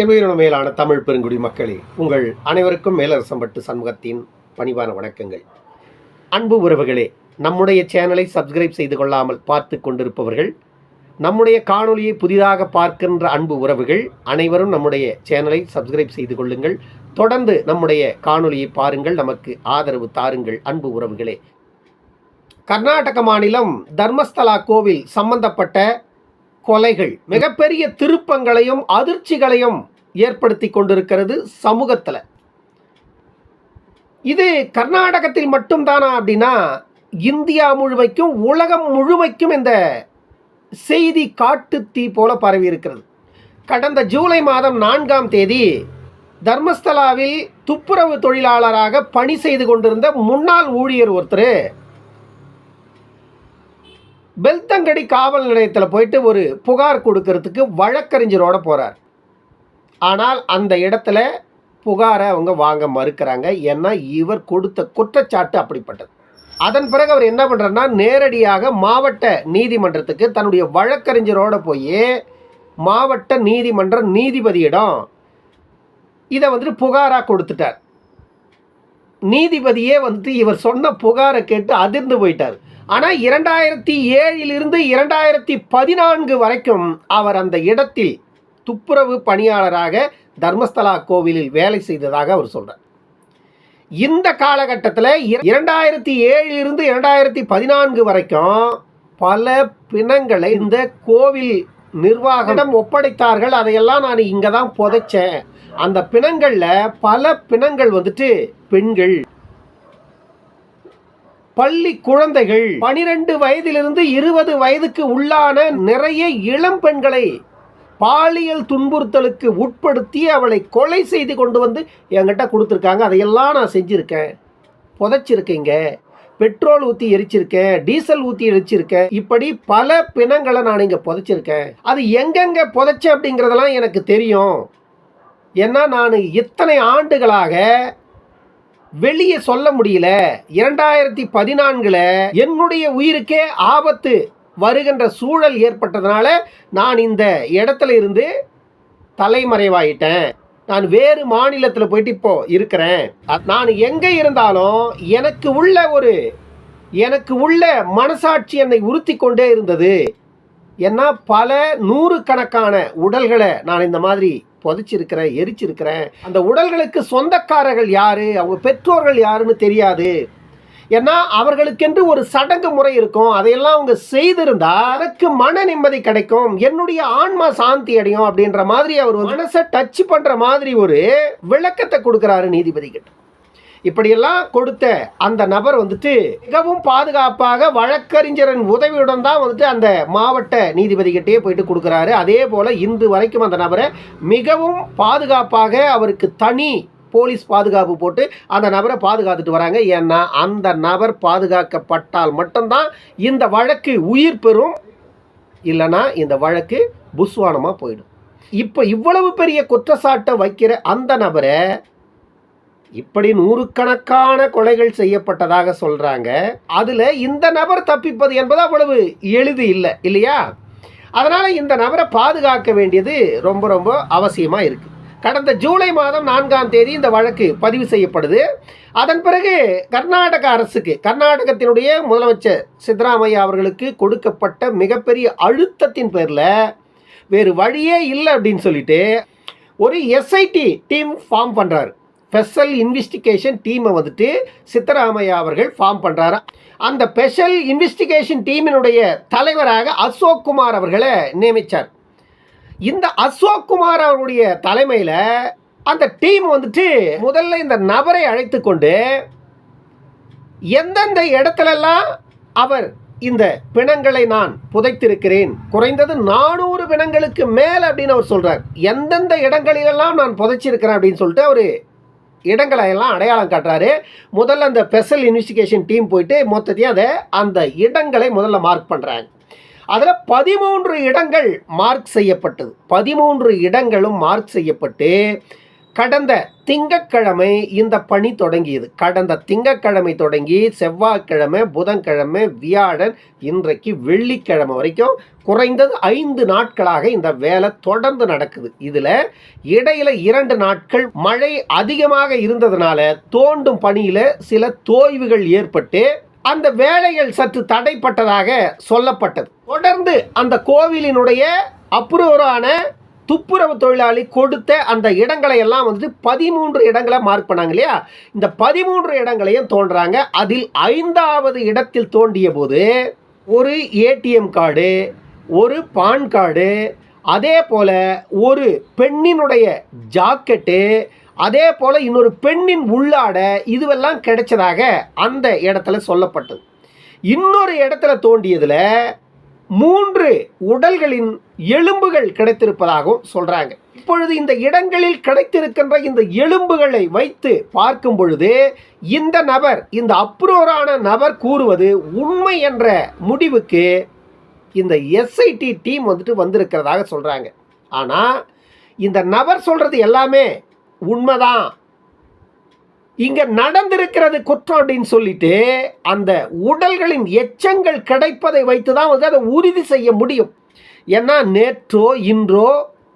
என் மேலான தமிழ் பெருங்குடி மக்களே உங்கள் அனைவருக்கும் மேலரசம்பட்டு சண்முகத்தின் பணிவான வணக்கங்கள். அன்பு உறவுகளே நம்முடைய சேனலை சப்ஸ்கிரைப் செய்து கொள்ளாமல் பார்த்து கொண்டிருப்பவர்கள் நம்முடைய காணொலியை புதிதாக பார்க்கின்ற அன்பு உறவுகள் அனைவரும் நம்முடைய சேனலை சப்ஸ்கிரைப் செய்து கொள்ளுங்கள். தொடர்ந்து நம்முடைய காணொலியை பாருங்கள் நமக்கு ஆதரவு தாருங்கள் அன்பு உறவுகளே. கர்நாடக மாநிலம் தர்மஸ்தலா கோவில் சம்பந்தப்பட்ட கொலைகள் மிகப்பெரிய திருப்பங்களையும் அதிர்ச்சிகளையும் ஏற்படுத்தி கொண்டிருக்கிறது சமூகத்தில். இது கர்நாடகத்தில் மட்டும்தானா அப்படின்னா இந்தியா முழுமைக்கும் உலகம் முழுமைக்கும் இந்த செய்தி காட்டு தீ போல பரவி இருக்கிறது. கடந்த ஜூலை மாதம் நான்காம் தேதி தர்மஸ்தலாவில் துப்புரவு தொழிலாளராக பணி செய்து கொண்டிருந்த முன்னாள் ஊழியர் ஒருத்தர் பெல்தங்கடி காவல் நிலையத்தில் போயிட்டு ஒரு புகார் கொடுக்கறதுக்கு வழக்கறிஞரோட போகிறார் ஆனால் அந்த இடத்துல புகாரை அவங்க வாங்க மறுக்கிறாங்க. ஏன்னா இவர் கொடுத்த குற்றச்சாட்டு அப்படிப்பட்டது. அதன் பிறகு அவர் என்ன பண்ணுறாருன்னா நேரடியாக மாவட்ட நீதிமன்றத்துக்கு தன்னுடைய வழக்கறிஞரோட போய் மாவட்ட நீதிமன்ற நீதிபதியிடம் இதை வந்துட்டு புகாராக கொடுத்துட்டார். நீதிபதியே வந்துட்டு இவர் சொன்ன புகாரை கேட்டு அதிர்ந்து போயிட்டார். ஆனால் இரண்டாயிரத்தி ஏழிலிருந்து இரண்டாயிரத்தி பதினான்கு வரைக்கும் அவர் அந்த இடத்தில் துப்புரவு பணியாளராக தர்மஸ்தலா கோவிலில் வேலை செய்ததாக அவர் சொல்கிறார் இந்த காலகட்டத்தில் இரண்டாயிரத்தி ஏழிலிருந்து இரண்டாயிரத்தி பதினான்கு வரைக்கும் பல பிணங்களை இந்த கோவில் நிர்வாகம் ஒப்படைத்தார்கள். அதையெல்லாம் நான் இங்கே தான் புதைச்சேன். அந்த பிணங்களில் பல பிணங்கள் வந்துட்டு பெண்கள் பள்ளி குழந்தைகள் பனிரெண்டு வயதிலிருந்து இருபது வயதுக்கு உள்ளான நிறைய இளம் பெண்களை பாலியல் துன்புறுத்தலுக்கு உட்படுத்தி அவளை கொலை செய்து கொண்டு வந்து என்கிட்ட கொடுத்துருக்காங்க. அதையெல்லாம் நான் செஞ்சுருக்கேன். புதைச்சிருக்கீங்க. பெட்ரோல் ஊற்றி எரிச்சிருக்கேன். டீசல் ஊற்றி எரிச்சிருக்கேன். இப்படி பல பிணங்களை நான் இங்கே புதைச்சிருக்கேன். அது எங்கெங்கே புதைச்சேன் அப்படிங்கிறதெல்லாம் எனக்கு தெரியும். ஏன்னா நான் இத்தனை ஆண்டுகளாக வெளியே சொல்ல முடியல. இரண்டாயிரத்தி பதினான்கில் என்னுடைய உயிருக்கே ஆபத்து வருகின்ற சூழல் ஏற்பட்டதுனால நான் இந்த இடத்துல இருந்து தலைமறைவாயிட்டேன். நான் வேறு மாநிலத்தில் போயிட்டு இப்போ இருக்கிறேன். நான் எங்கே இருந்தாலும் எனக்கு உள்ள ஒரு எனக்கு உள்ள மனசாட்சி என்னை உறுத்தி கொண்டே இருந்தது. ஏன்னா பல நூறுக்கணக்கான உடல்களை நான் இந்த மாதிரி புதைச்சிருக்கிறேன் எரிச்சிருக்கிறேன். அந்த உடல்களுக்கு சொந்தக்காரர்கள் யாரு? அவங்க பெற்றோர்கள் யாருன்னு தெரியாது. ஏன்னா அவர்களுக்கென்று ஒரு சடங்கு முறை இருக்கும். அதையெல்லாம் அவங்க செய்திருந்தா எனக்கு மன நிம்மதி கிடைக்கும். என்னுடைய ஆன்மா சாந்தி அடையும் அப்படின்ற மாதிரி அவர் மனசை டச் பண்ற மாதிரி ஒரு விளக்கத்தை கொடுக்குறாரு நீதிபதி கிட்ட இப்படியெல்லாம் கொடுத்த அந்த நபர் வந்துட்டு மிகவும் பாதுகாப்பாக வழக்கறிஞரின் உதவியுடன் தான் வந்துட்டு அந்த மாவட்ட நீதிபதிகிட்டே போயிட்டு கொடுக்குறாரு. அதே போல் இன்று வரைக்கும் அந்த நபரை மிகவும் பாதுகாப்பாக அவருக்கு தனி போலீஸ் பாதுகாப்பு போட்டு அந்த நபரை பாதுகாத்துட்டு வராங்க. ஏன்னா அந்த நபர் பாதுகாக்கப்பட்டால் மட்டும்தான் இந்த வழக்கு உயிர் பெறும். இல்லைன்னா இந்த வழக்கு புஸ்வானமாக போயிடும். இப்போ இவ்வளவு பெரிய குற்றச்சாட்டை வைக்கிற அந்த நபரை இப்படி நூறுக்கணக்கான கொலைகள் செய்யப்பட்டதாக சொல்கிறாங்க அதில் இந்த நபர் தப்பிப்பது என்பது அவ்வளவு எளிது இல்லை இல்லையா? அதனால் இந்த நபரை பாதுகாக்க வேண்டியது ரொம்ப ரொம்ப அவசியமாக இருக்குது கடந்த ஜூலை மாதம் நான்காம் தேதி இந்த வழக்கு பதிவு செய்யப்படுது. அதன் பிறகு கர்நாடக அரசுக்கு கர்நாடகத்தினுடைய முதலமைச்சர் சித்தராமையா அவர்களுக்கு கொடுக்கப்பட்ட மிகப்பெரிய அழுத்தத்தின் பேரில் வேறு வழியே இல்லை அப்படின்னு சொல்லிட்டு ஒரு எஸ்ஐடி டீம் ஃபார்ம் பண்ணுறாரு ஸ்பெஷல் இன்வெஸ்டிகேஷன் டீமை வந்துட்டு சித்தராமையா அவர்கள் ஃபார்ம் பண்ணுறாரு அந்த ஸ்பெஷல் இன்வெஸ்டிகேஷன் டீமினுடைய தலைவராக அசோக் குமார் அவர்களை நியமித்தார் இந்த அசோக் குமார் அவருடைய தலைமையில் அந்த டீம் வந்துட்டு முதல்ல இந்த நபரை அழைத்து கொண்டு எந்தெந்த இடத்துலலாம் அவர் இந்த பிணங்களை நான் புதைத்திருக்கிறேன் குறைந்தது நானூறு பிணங்களுக்கு மேல் அப்படின்னு அவர் சொல்கிறார் எந்தெந்த இடங்களிலெல்லாம் நான் புதைச்சிருக்கிறேன் அப்படின்னு சொல்லிட்டு அவர் இடங்களை எல்லாம் அடையாளம் காட்டுறாரு. முதல்ல அந்த ஸ்பெஷல் இன்வெஸ்டிகேஷன் டீம் போயிட்டு மொத்தத்தையும் அதை அந்த இடங்களை முதல்ல மார்க் பண்ணுறாங்க அதில் பதிமூன்று இடங்கள் மார்க் செய்யப்பட்டது. பதிமூன்று இடங்களும் மார்க் செய்யப்பட்டு கடந்த திங்கட்கிழமை இந்த பணி தொடங்கியது. கடந்த திங்கட்கிழமை தொடங்கி செவ்வாய்க்கிழமை புதன்கிழமை வியாழன் இன்றைக்கு வெள்ளிக்கிழமை வரைக்கும் குறைந்தது ஐந்து நாட்களாக இந்த வேலை தொடர்ந்து நடக்குது. இதில் இடையில இரண்டு நாட்கள் மழை அதிகமாக இருந்ததுனால தோண்டும் பணியில் சில தோய்வுகள் ஏற்பட்டு அந்த வேலைகள் சற்று தடைப்பட்டதாக சொல்லப்பட்டது. தொடர்ந்து அந்த கோவிலினுடைய அப்ரூவரான துப்புரவு தொழிலாளி கொடுத்த அந்த இடங்களை எல்லாம் வந்துட்டு பதிமூன்று இடங்களை மார்க் பண்ணாங்க இல்லையா? இந்த பதிமூன்று இடங்களையும் தோன்றாங்க. அதில் ஐந்தாவது இடத்தில் தோண்டிய போது ஒரு ஏடிஎம் கார்டு ஒரு பான் கார்டு அதே போல் ஒரு பெண்ணினுடைய ஜாக்கெட்டு அதே போல் இன்னொரு பெண்ணின் உள்ளாடை இதுவெல்லாம் கிடைச்சதாக அந்த இடத்துல சொல்லப்பட்டது. இன்னொரு இடத்துல தோண்டியதில் மூன்று உடல்களின் எலும்புகள் கிடைத்திருப்பதாகவும் சொல்றாங்க. இப்பொழுது இந்த இடங்களில் கிடைத்திருக்கின்ற இந்த எலும்புகளை வைத்து பார்க்கும் பொழுது இந்த நபர் இந்த அப்ரோரான நபர் கூறுவது உண்மை என்ற முடிவுக்கு இந்த எஸ்ஐடி டீம் வந்துட்டு வந்திருக்கிறதாக சொல்றாங்க. ஆனால் இந்த நபர் சொல்றது எல்லாமே உண்மைதான். இங்கே நடந்திருக்கிறது குற்றம் அப்படின்னு சொல்லிட்டு அந்த உடல்களின் எச்சங்கள் கிடைப்பதை வைத்து தான் வந்து அதை உறுதி செய்ய முடியும். ஏன்னா நேற்றோ இன்றோ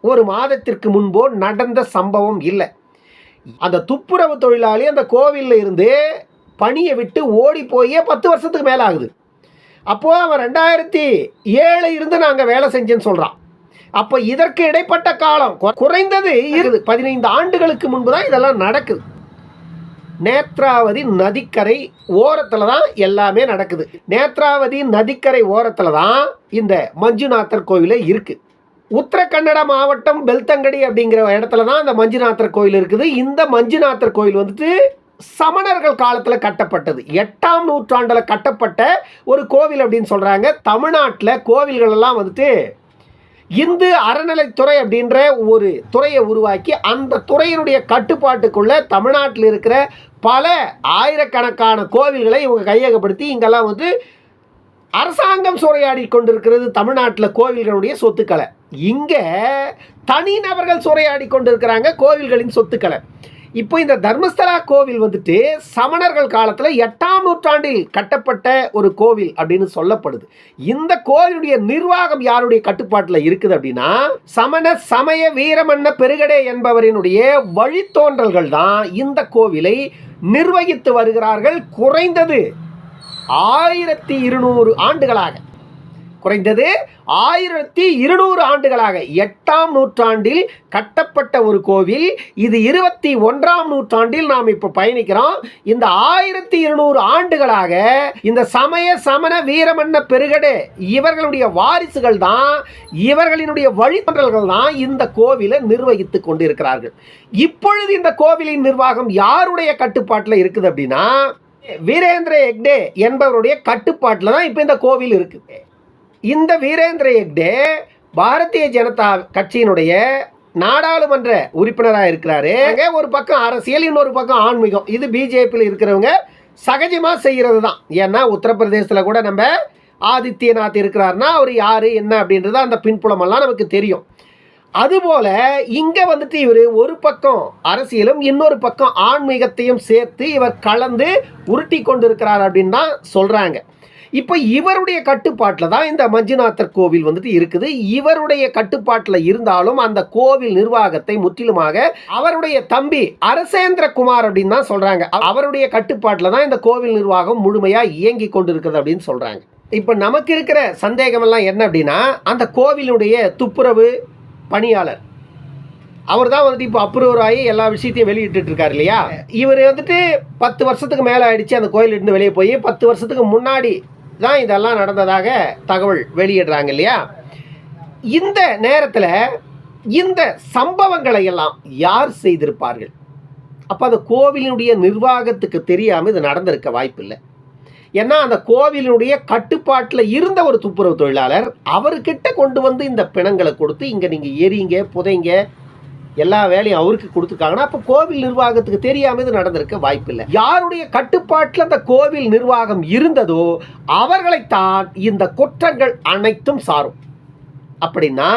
ஒரு மாதத்திற்கு முன்போ நடந்த சம்பவம் இல்லை. அந்த துப்புரவு தொழிலாளி அந்த கோவிலில் இருந்து பணியை விட்டு ஓடி போயே பத்து வருஷத்துக்கு மேலே ஆகுது. அப்போது அவன் ரெண்டாயிரத்தி ஏழு இருந்து நாங்கள் வேலை செஞ்சேன்னு சொல்கிறான் அப்போ இதற்கு இடைப்பட்ட காலம் குறைந்தது இருது பதினைந்து ஆண்டுகளுக்கு முன்பு தான் இதெல்லாம் நடக்குது. நேத்ராவதி நதிக்கரை ஓரத்தில் தான் எல்லாமே நடக்குது. நேத்ராவதி நதிக்கரை ஓரத்தில் தான் இந்த மஞ்சுநாதர் கோவிலே இருக்குது உத்தரகன்னட மாவட்டம் பெல்தங்கடி அப்படிங்கிற இடத்துல தான் அந்த மஞ்சுநாதர் கோயில் இருக்குது. இந்த மஞ்சுநாதர் கோயில் வந்துட்டு சமணர்கள் காலத்தில் கட்டப்பட்டது. எட்டாம் நூற்றாண்டில் கட்டப்பட்ட ஒரு கோவில் அப்படின்னு சொல்கிறாங்க தமிழ்நாட்டில் கோவில்களெல்லாம் வந்துட்டு இந்து அறநிலைத்துறை அப்படின்ற ஒரு துறையை உருவாக்கி அந்த துறையினுடைய கட்டுப்பாட்டுக்குள்ள தமிழ்நாட்டில் இருக்கிற பல ஆயிரக்கணக்கான கோவில்களை இவங்க கையகப்படுத்தி இங்கெல்லாம் வந்து அரசாங்கம் சூறையாடி கொண்டிருக்கிறது தமிழ்நாட்டில் கோவில்களுடைய சொத்துக்களை. இங்கே தனிநபர்கள் சூறையாடி கொண்டிருக்கிறாங்க கோவில்களின் சொத்துக்களை. இப்போ இந்த தர்மஸ்தலா கோவில் வந்துட்டு சமணர்கள் காலத்தில் எட்டாம் நூற்றாண்டில் கட்டப்பட்ட ஒரு கோவில் அப்படின்னு சொல்லப்படுது. இந்த கோவிலுடைய நிர்வாகம் யாருடைய கட்டுப்பாட்டில் இருக்குது அப்படின்னா சமண சமய வீரமன்ன பெருகடே என்பவரினுடைய வழித்தோன்றல்கள் தான் இந்த கோவிலை நிர்வகித்து வருகிறார்கள் குறைந்தது ஆயிரத்தி இருநூறு ஆண்டுகளாக. குறைந்தது ஆயிரத்தி இருநூறு ஆண்டுகளாக எட்டாம் நூற்றாண்டில் கட்டப்பட்ட ஒரு கோவில். இது இருபத்தி ஒன்றாம் நூற்றாண்டில் நாம் இப்போ பயணிக்கிறோம். இந்த ஆயிரத்தி இருநூறு ஆண்டுகளாக இந்த சமய சமண வீரமன்ன பெருகடே இவர்களுடைய வாரிசுகள் தான் இவர்களினுடைய வழித்தொன்றல்கள் தான் இந்த கோவிலை நிர்வகித்து கொண்டிருக்கிறார்கள். இப்பொழுது இந்த கோவிலின் நிர்வாகம் யாருடைய கட்டுப்பாட்டில் இருக்குது அப்படின்னா வீரேந்திர ஹெக்டே என்பவருடைய கட்டுப்பாட்டில் தான் இப்போ இந்த கோவில் இருக்குது. இந்த வீரேந்திர ஹெக்டே பாரதிய ஜனதா கட்சியினுடைய நாடாளுமன்ற உறுப்பினராக இருக்கிறாரு. ஒரு பக்கம் அரசியல் இன்னொரு பக்கம் ஆன்மீகம். இது பிஜேபியில் இருக்கிறவங்க சகஜமாக செய்கிறது தான் ஏன்னா உத்தரப்பிரதேசத்தில் கூட நம்ம ஆதித்யநாத் இருக்கிறாருன்னா அவர் யார் என்ன அப்படின்றது அந்த பின்புலமெல்லாம் நமக்கு தெரியும். அதுபோல இங்க வந்துட்டு இவர் ஒரு பக்கம் அரசியலும் இன்னொரு பக்கம் ஆன்மீகத்தையும் சேர்த்து இவர் கலந்து உருட்டி கொண்டிருக்கிறார் அப்படின்னு தான் சொல்றாங்க. இப்போ இவருடைய கட்டுப்பாட்டில் தான் இந்த மஞ்சுநாதர் கோவில் வந்துட்டு இருக்குது. இவருடைய கட்டுப்பாட்டில் இருந்தாலும் அந்த கோவில் நிர்வாகத்தை முற்றிலுமாக அவருடைய தம்பி அரசேந்திர குமார் அப்படின்னு தான் சொல்கிறாங்க அவருடைய கட்டுப்பாட்டில் தான் இந்த கோவில் நிர்வாகம் முழுமையாக இயங்கி கொண்டிருக்கிறது அப்படின்னு சொல்கிறாங்க இப்போ நமக்கு இருக்கிற சந்தேகமெல்லாம் என்ன அப்படின்னா அந்த கோவிலுடைய துப்புரவு பணியாளர் அவர் தான் வந்துட்டு இப்போ அப்ரூவர் ஆகி எல்லா விஷயத்தையும் வெளியிட்டு இருக்காரு இல்லையா? இவர் வந்துட்டு பத்து வருஷத்துக்கு மேலே ஆயிடுச்சு அந்த கோயிலிருந்து வெளியே போய். பத்து வருஷத்துக்கு முன்னாடி தான் இதெல்லாம் நடந்ததாக தகவல் வெளியிடுறாங்க இல்லையா இந்த நேரத்தில் இந்த சம்பவங்களை எல்லாம் யார் செய்திருப்பார்கள்? அப்போ அந்த கோவிலினுடைய நிர்வாகத்துக்கு தெரியாமல் இது நடந்திருக்க வாய்ப்பில்லை. ஏன்னா அந்த கோவிலினுடைய கட்டுப்பாட்டில் இருந்த ஒரு துப்புரவு தொழிலாளர் அவர்கிட்ட கொண்டு வந்து இந்த பிணங்களை கொடுத்து இங்கே நீங்கள் எரிங்க புதைங்க எல்லா வேலையும் அவருக்கு கொடுத்துருக்காங்கன்னா அப்போ கோவில் நிர்வாகத்துக்கு தெரியாமல் இது நடந்திருக்க வாய்ப்பில்லை. யாருடைய கட்டுப்பாட்டில் அந்த கோவில் நிர்வாகம் இருந்ததோ அவர்களைத்தான் இந்த குற்றங்கள் அனைத்தும் சாரும். அப்படின்னா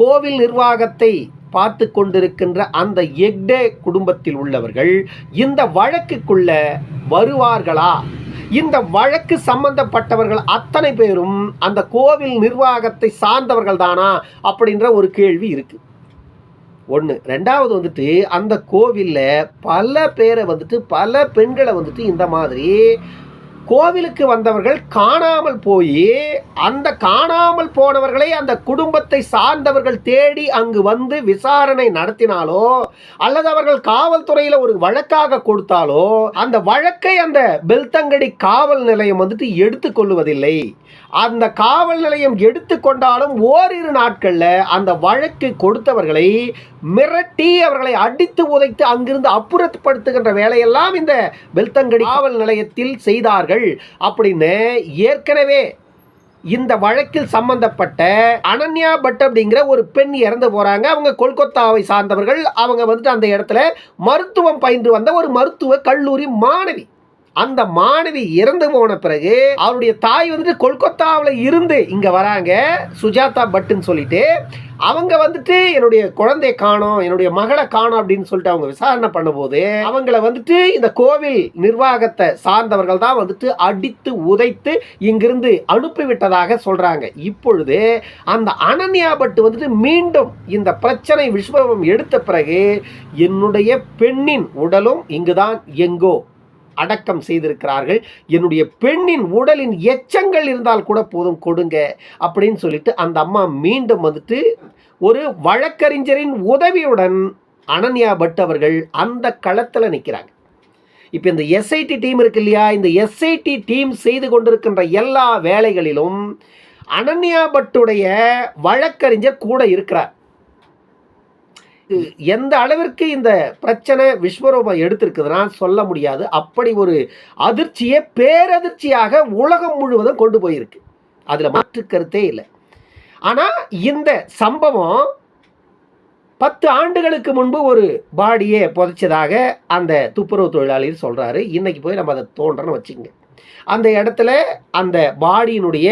கோவில் நிர்வாகத்தை பார்த்து கொண்டிருக்கின்ற அந்த எக்டே குடும்பத்தில் உள்ளவர்கள் இந்த வழக்குக்குள்ள வருவார்களா? இந்த வழக்கு சம்பந்தப்பட்டவர்கள் அத்தனை பேரும் அந்த கோவில் நிர்வாகத்தை சார்ந்தவர்கள் தானா அப்படின்ற ஒரு கேள்வி இருக்குது ஒன்று ரெண்டாவது வந்துட்டு அந்த கோவிலில் பல பேரை வந்துட்டு பல பெண்களை வந்துட்டு இந்த மாதிரி கோவிலுக்கு வந்தவர்கள் காணாமல் போய் அந்த காணாமல் போனவர்களை அந்த குடும்பத்தை சார்ந்தவர்கள் தேடி அங்கு வந்து விசாரணை நடத்தினாலோ அல்லது அவர்கள் காவல்துறையில் ஒரு வழக்காக கொடுத்தாலோ அந்த வழக்கை அந்த பெல்தங்கடி காவல் நிலையம் வந்துட்டு எடுத்துக்கொள்வதில்லை அந்த காவல் நிலையம் எடுத்துக்கொண்டாலும் ஓரிரு நாட்களில் அந்த வழக்கு கொடுத்தவர்களை மிரட்டி அவர்களை அடித்து உதைத்து அங்கிருந்து அப்புறப்படுத்துகின்ற வேலையெல்லாம் இந்த வெல்தங்கடி காவல் நிலையத்தில் செய்தார்கள். அப்படின்னு ஏற்கனவே இந்த வழக்கில் சம்பந்தப்பட்ட அனன்யா பட் அப்படிங்கிற ஒரு பெண் இறந்து போறாங்க. அவங்க கொல்கத்தாவை சார்ந்தவர்கள். அவங்க வந்துட்டு அந்த இடத்துல மருத்துவம் பயின்று வந்த ஒரு மருத்துவ கல்லூரி மாணவி. அந்த மாணவி இறந்து போன பிறகு அவருடைய தாய் வந்துட்டு கொல்கத்தாவில் இருந்து இங்கே வராங்க. சுஜாதா பட்டுன்னு சொல்லிட்டு அவங்க வந்துட்டு என்னுடைய குழந்தை காணோம் என்னுடைய மகளை காணும் அப்படின்னு சொல்லிட்டு அவங்க விசாரணை பண்ணும்போது அவங்கள வந்துட்டு இந்த கோவில் நிர்வாகத்தை சார்ந்தவர்கள் தான் வந்துட்டு அடித்து உதைத்து இங்கிருந்து அனுப்பிவிட்டதாக சொல்றாங்க. இப்பொழுது அந்த அனன்யா பட்டு வந்துட்டு மீண்டும் இந்த பிரச்சனை விஸ்வரூபம் எடுத்த பிறகு என்னுடைய பெண்ணின் உடலும் இங்குதான் எங்கோ. அடக்கம் செய்திருக்கிறார்கள். என்னுடைய பெண்ணின் உடலின் எச்சங்கள் இருந்தால் கூட போதும் கொடுங்க அப்படின்னு சொல்லிட்டு அந்த அம்மா மீண்டும் வந்துட்டு ஒரு வழக்கறிஞரின் உதவியுடன் அனன்யா பட் அவர்கள் அந்த களத்தில் நிற்கிறாங்க இப்போ இந்த எஸ்ஐடி டீம் இருக்கு இல்லையா? இந்த எஸ்ஐடி டீம் செய்து கொண்டிருக்கின்ற எல்லா வேலைகளிலும் அனன்யா பட்டுடைய வழக்கறிஞர் கூட இருக்கிறார். எந்த அளவிற்கு இந்த பிரச்சனை விஸ்வரூபம் எடுத்திருக்குதுன்னா சொல்ல முடியாது. அப்படி ஒரு அதிர்ச்சியை பேரதிர்ச்சியாக உலகம் முழுவதும் கொண்டு போயிருக்கு. அதில் மாற்று கருத்தே இல்லை. ஆனால் இந்த சம்பவம் பத்து ஆண்டுகளுக்கு முன்பு ஒரு பாடியை புதைச்சதாக அந்த துப்புரவு தொழிலாளி சொல்கிறாரு இன்னைக்கு போய் நம்ம அதை தோன்றன்னு வச்சுங்க அந்த இடத்துல அந்த பாடியினுடைய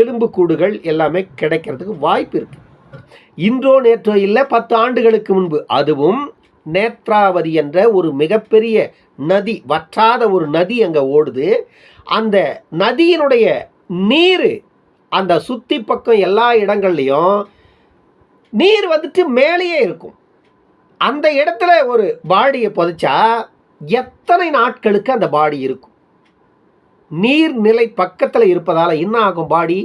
எலும்பு கூடுகள் எல்லாமே கிடைக்கிறதுக்கு வாய்ப்பு இருக்குது இன்றோ நேற்றோ இல்லை பத்து ஆண்டுகளுக்கு முன்பு. அதுவும் நேத்ராவதி என்ற ஒரு மிகப்பெரிய நதி வற்றாத ஒரு நதி அங்கே ஓடுது. அந்த நதியினுடைய நீர் அந்த சுற்றி பக்கம் எல்லா இடங்கள்லையும் நீர் வந்துட்டு மேலேயே இருக்கும். அந்த இடத்துல ஒரு பாடியை புதைச்சா எத்தனை நாட்களுக்கு அந்த பாடி இருக்கும்? நீர்நிலை பக்கத்தில் இருப்பதால் என்ன ஆகும் பாடி?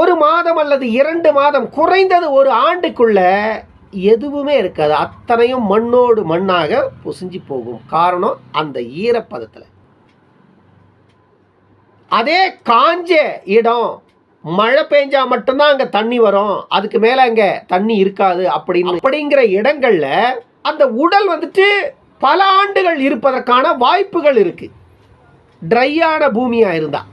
ஒரு மாதம் அல்லது இரண்டு மாதம் குறைந்தது ஒரு ஆண்டுக்குள்ள எதுவுமே இருக்காது. அத்தனையும் மண்ணோடு மண்ணாக புசிஞ்சு போகும் காரணம் அந்த ஈரப்பதத்தில். அதே காஞ்ச இடம் மழை பெஞ்சா மட்டும்தான் அங்கே தண்ணி வரும். அதுக்கு மேலே அங்கே தண்ணி இருக்காது அப்படின்னு. அப்படிங்கிற இடங்களில் அந்த உடல் வந்துட்டு பல ஆண்டுகள் இருப்பதற்கான வாய்ப்புகள் இருக்குது ட்ரையான பூமியாக இருந்தால்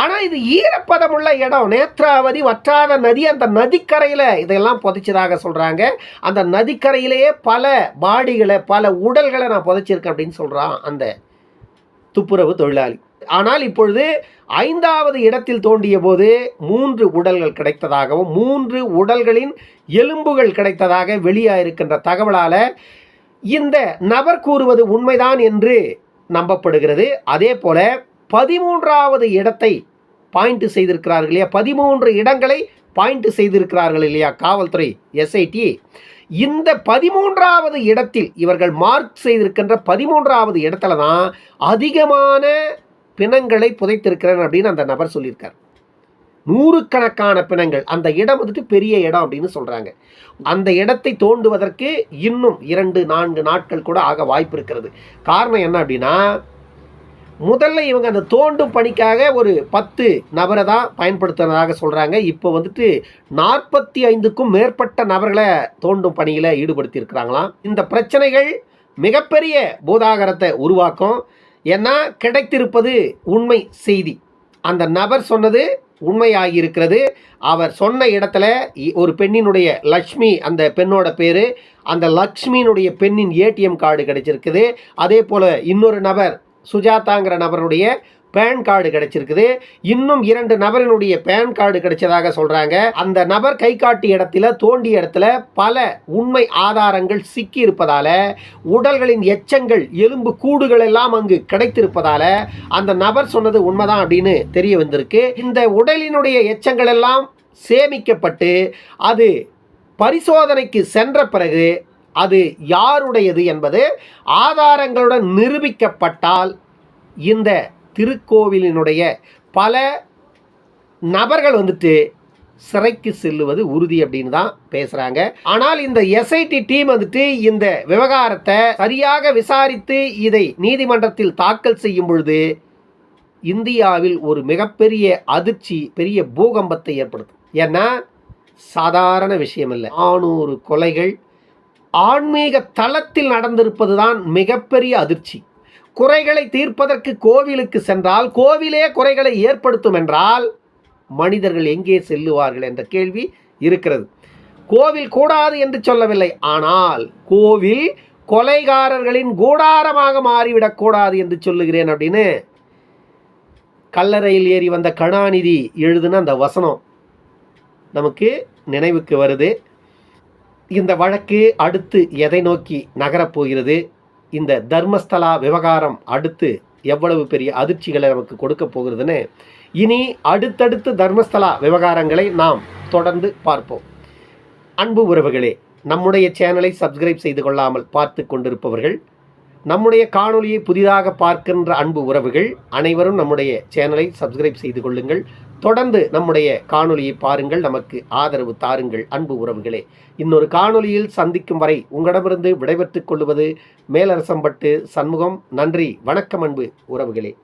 ஆனால் இது ஈரப்பதமுள்ள இடம். நேத்ராவதி வற்றாத நதி அந்த நதிக்கரையில் இதெல்லாம் புதைச்சதாக சொல்கிறாங்க அந்த நதிக்கரையிலேயே பல பாடிகளை பல உடல்களை நான் புதைச்சிருக்கேன் அப்படின்னு சொல்கிறான் அந்த துப்புரவு தொழிலாளி. ஆனால் இப்பொழுது ஐந்தாவது இடத்தில் தோண்டிய போது மூன்று உடல்கள் கிடைத்ததாகவும் மூன்று உடல்களின் எலும்புகள் கிடைத்ததாக வெளியாயிருக்கின்ற தகவலால் இந்த நபர் கூறுவது உண்மைதான் என்று நம்பப்படுகிறது. அதே போல பதிமூன்றாவது இடத்தை பாயிண்ட் செய்திருக்கிறார்கள் இல்லையா? பதிமூன்று இடங்களை பாயிண்ட் செய்திருக்கிறார்கள் இல்லையா? காவல்துறை எஸ்ஐடி இந்த பதிமூன்றாவது இடத்தில் இவர்கள் மார்க் செய்திருக்கின்ற பதிமூன்றாவது இடத்துல தான் அதிகமான பிணங்களை புதைத்திருக்கிறேன் அப்படின்னு அந்த நபர் சொல்லியிருக்கார். நூறுக்கணக்கான பிணங்கள். அந்த இடம் வந்துட்டு பெரிய இடம் அப்படின்னு சொல்கிறாங்க அந்த இடத்தை தோண்டுவதற்கு இன்னும் இரண்டு நான்கு நாட்கள் கூட ஆக வாய்ப்பு இருக்கிறது. காரணம் என்ன அப்படின்னா முதல்ல இவங்க அந்த தோண்டும் பணிக்காக ஒரு பத்து நபரை தான் பயன்படுத்துறதாக சொல்கிறாங்க இப்போ வந்துட்டு நாற்பத்தி ஐந்துக்கும் மேற்பட்ட நபர்களை தோண்டும் பணியில் ஈடுபடுத்தியிருக்கிறாங்களாம் இந்த பிரச்சனைகள் மிகப்பெரிய பூதாகரத்தை உருவாக்கும். ஏன்னா கிடைத்திருப்பது உண்மை செய்தி. அந்த நபர் சொன்னது உண்மையாகியிருக்கிறது. அவர் சொன்ன இடத்துல இ- ஒரு பெண்ணினுடைய லக்ஷ்மி அந்த பெண்ணோட பேர் அந்த லக்ஷ்மியினுடைய பெண்ணின் ஏடிஎம் கார்டு கிடைச்சிருக்குது. அதே போல் இன்னொரு நபர் சுஜாதாங்கிற நபருடைய பேன் கார்டு கிடைச்சிருக்குது. இன்னும் இரண்டு நபரினுடைய பேன் கார்டு கிடைச்சதாக சொல்கிறாங்க அந்த நபர் கை காட்டிய இடத்துல தோண்டிய இடத்துல பல உண்மை ஆதாரங்கள் சிக்கி இருப்பதால் உடல்களின் எச்சங்கள் எலும்பு கூடுகள் எல்லாம் அங்கு கிடைத்திருப்பதால் அந்த நபர் சொன்னது உண்மைதான் அப்படின்னு தெரிய வந்திருக்கு. இந்த உடலினுடைய எச்சங்கள் எல்லாம் சேமிக்கப்பட்டு அது பரிசோதனைக்கு சென்ற பிறகு அது யாருடையது என்பது ஆதாரங்களுடன் நிரூபிக்கப்பட்டால் இந்த திருக்கோவிலினுடைய பல நபர்கள் வந்துட்டு சிறைக்கு செல்லுவது உறுதி அப்படின்னு தான் பேசுகிறாங்க ஆனால் இந்த எஸ்ஐடி டீம் வந்துட்டு இந்த விவகாரத்தை சரியாக விசாரித்து இதை நீதிமன்றத்தில் தாக்கல் செய்யும் பொழுது இந்தியாவில் ஒரு மிகப்பெரிய அதிர்ச்சி பெரிய பூகம்பத்தை ஏற்படுத்தும். ஏன்னா சாதாரண விஷயம் இல்லை நானூறு கொலைகள் ஆன்மீக தளத்தில் நடந்திருப்பது தான் மிகப்பெரிய அதிர்ச்சி. குறைகளை தீர்ப்பதற்கு கோவிலுக்கு சென்றால் கோவிலே குறைகளை ஏற்படுத்தும் என்றால் மனிதர்கள் எங்கே செல்லுவார்கள் என்ற கேள்வி இருக்கிறது. கோவில் கூடாது என்று சொல்லவில்லை. ஆனால் கோவில் கொலைகாரர்களின் கூடாரமாக மாறிவிடக்கூடாது என்று சொல்லுகிறேன் அப்படின்னு கல்லறையில் ஏறி வந்த கருணாநிதி எழுதுன அந்த வசனம் நமக்கு நினைவுக்கு வருது. இந்த வழக்கு அடுத்து எதை நோக்கி நகரப்போகிறது? இந்த தர்மஸ்தலா விவகாரம் அடுத்து எவ்வளவு பெரிய அதிர்ச்சிகளை நமக்கு கொடுக்க போகிறதுன்னு இனி அடுத்தடுத்து தர்மஸ்தலா விவகாரங்களை நாம் தொடர்ந்து பார்ப்போம். அன்பு உறவுகளே நம்முடைய சேனலை சப்ஸ்கிரைப் செய்து கொள்ளாமல் பார்த்து கொண்டிருப்பவர்கள் நம்முடைய காணொலியை புதிதாக பார்க்கின்ற அன்பு உறவுகள் அனைவரும் நம்முடைய சேனலை சப்ஸ்கிரைப் செய்து கொள்ளுங்கள். தொடர்ந்து நம்முடைய காணொளியை பாருங்கள் நமக்கு ஆதரவு தாருங்கள் அன்பு உறவுகளே. இன்னொரு காணொளியில் சந்திக்கும் வரை உங்களிடமிருந்து விடைபெற்றுக் கொள்வது மேலரசம்பட்டு சண்முகம். நன்றி வணக்கம் அன்பு உறவுகளே.